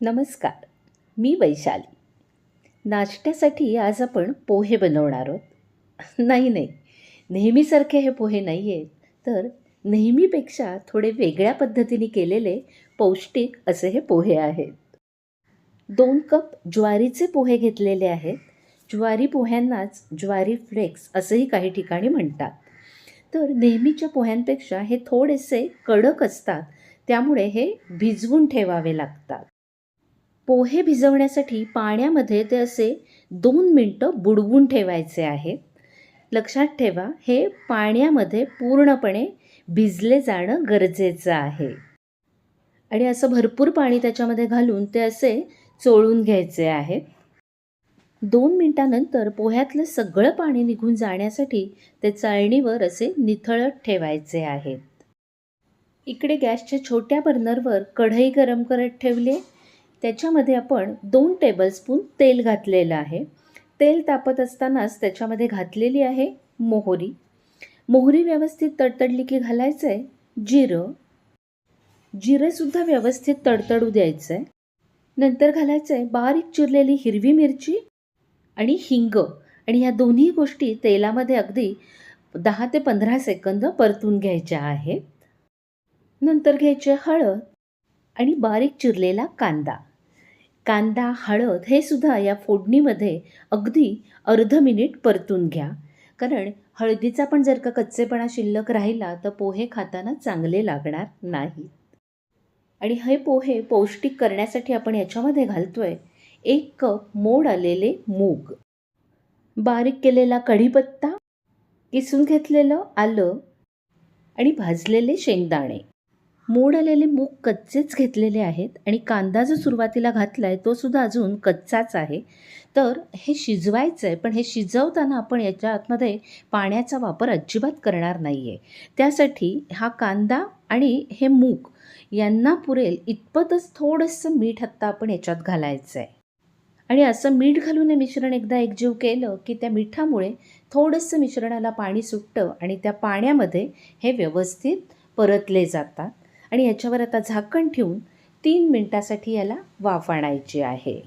नमस्कार मी वैशाली. नाश्त्यासाठी आज आपण पोहे बनवणार आहोत. नाही नाही नेहमीसारखे हे पोहे नाही आहेत तर नेहमीपेक्षा थोडे वेगळ्या पद्धतीने केलेले पौष्टिक असे हे पोहे आहेत. दोन कप ज्वारीचे पोहे घेतलेले आहेत. ज्वारी पोह्यांनाच ज्वारी फ्लेक्स असंही काही ठिकाणी म्हणतात. तर नेहमीच्या पोह्यांपेक्षा हे थोडेसे कडक असतात त्यामुळे हे भिजवून ठेवावे लागतात. पोहे भिजवण्यासाठी पाण्यामध्ये ते असे दोन मिनटं बुडवून ठेवायचे आहेत लक्षात ठेवा हे पाण्यामध्ये पूर्णपणे भिजले जाणं गरजेचं आहे. आणि असं भरपूर पाणी त्याच्यामध्ये घालून ते असे चोळून घ्यायचे आहेत दोन मिनटानंतर पोह्यातलं सगळं पाणी निघून जाण्यासाठी ते चाळणीवर असे निथळत ठेवायचे आहेत. इकडे गॅसच्या छोट्या बर्नरवर कढई गरम करत ठेवली आहे. त्याच्यामध्ये आपण दोन टेबलस्पून तेल घातलेलं आहे. तेल तापत असतानाच त्याच्यामध्ये घातलेली आहे मोहरी. मोहरी व्यवस्थित तडतडली की घालायचं आहे जिरं जिरंसुद्धा व्यवस्थित तडतडू द्यायचं आहे नंतर घालायचं आहे बारीक चिरलेली हिरवी मिरची आणि हिंग. आणि ह्या दोन्ही गोष्टी तेलामध्ये अगदी दहा ते पंधरा सेकंद परतून घ्यायच्या आहेत. नंतर घ्यायचे हळद आणि बारीक चिरलेला कांदा. कांदा हळद हे सुद्धा या फोडणीमध्ये अगदी अर्ध मिनिट परतून घ्या. कारण हळदीचा पण जर का कच्चेपणा शिल्लक राहिला तर पोहे खाताना चांगले लागणार नाहीत आणि हे पोहे पौष्टिक करण्यासाठी आपण याच्यामध्ये घालतो आहे एक कप मोड आलेले मूग. बारीक केलेला कढीपत्ता किसून घेतलेलं आलं आणि भाजलेले शेंगदाणे. मोड आलेले मूग कच्चेच घेतलेले आहेत आणि कांदा जो सुरुवातीला घातला आहे तो सुद्धा अजून कच्चाच आहे. तर हे शिजवायचं आहे पण हे शिजवताना आपण याच्या आतमध्ये पाण्याचा वापर अजिबात करणार नाही आहे त्यासाठी हा कांदा आणि हे मूग यांना पुरेल इतपतच थोडंसं मीठ आत्ता आपण याच्यात घालायचं आहे आणि असं मीठ घालून हे मिश्रण एकदा एकजीव केलं की त्या मिठामुळे थोडंसं मिश्रणाला पाणी सुटतं आणि त्या पाण्यामध्ये हे व्यवस्थित परतले जातात. आणि याच्यावर आता झाकण ठेवून तीन मिनटासाठी याला वाफ आणायची आहे.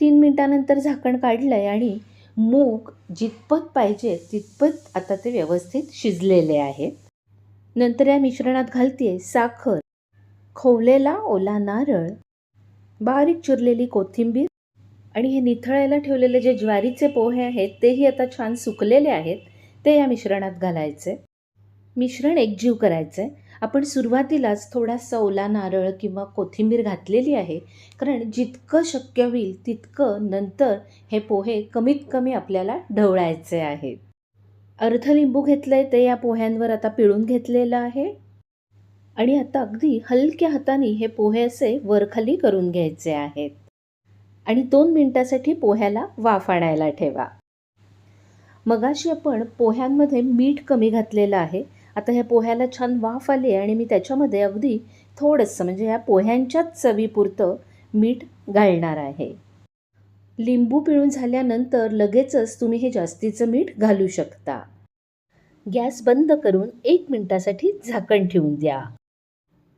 तीन मिनटानंतर झाकण काढलं आहे आणि मूग जितपत पाहिजे तितपत आता ते व्यवस्थित शिजलेले आहेत. नंतर या मिश्रणात घालते साखर खोवलेला ओला नारळ बारीक चिरलेली कोथिंबीर आणि हे निथळायला ठेवलेले जे ज्वारीचे पोहे आहेत तेही आता छान सुकलेले आहेत ते या मिश्रणात घालायचे. मिश्रण एकजीव करायचं आहे आपण सुरुवातीलाच थोडासा ओला नारळ किंवा कोथिंबीर घातलेली आहे. कारण जितकं शक्य होईल तितकं नंतर हे पोहे कमीत कमी आपल्याला ढवळायचे आहेत. अर्ध लिंबू घेतलं आहे ते या पोह्यांवर आता पिळून घेतलेलं आहे. आणि आता अगदी हलक्या हाताने हे पोहे असे वरखाली करून घ्यायचे आहेत. आणि दोन मिनटासाठी पोह्याला वाफ आणायला ठेवा. मगाशी आपण पोह्यांमध्ये मीठ कमी घातलेलं आहे. आता ह्या पोह्याला छान वाफ आली आणि मी त्याच्यामध्ये अगदी थोडंसं म्हणजे ह्या पोह्यांच्याच चवीपुरतं मीठ घालणार आहे. लिंबू पिळून झाल्यानंतर लगेचच तुम्ही हे जास्तीचं मीठ घालू शकता. गॅस बंद करून एक मिनटासाठी झाकण ठेवून द्या.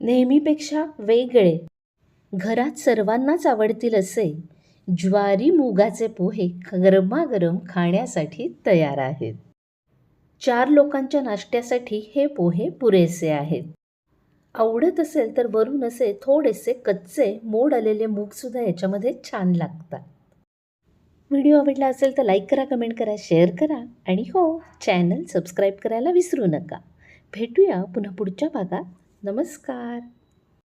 नेहमीपेक्षा वेगळे. घरात सर्वांनाच आवडतील असे ज्वारी मुगाचे पोहे गरमागरम खाण्यासाठी तयार आहेत. चार लोकांच्या नाश्त्यासाठी हे पोहे पुरेसे आहेत. आवडत असेल तर वरून असे थोडेसे कच्चे मोड आलेले मूगसुद्धा याच्यामध्ये छान लागतात. व्हिडिओ आवडला असेल तर लाईक करा कमेंट करा शेअर करा आणि हो चॅनल सबस्क्राईब करायला विसरू नका. भेटूया पुन्हा पुढच्या भागात. नमस्कार.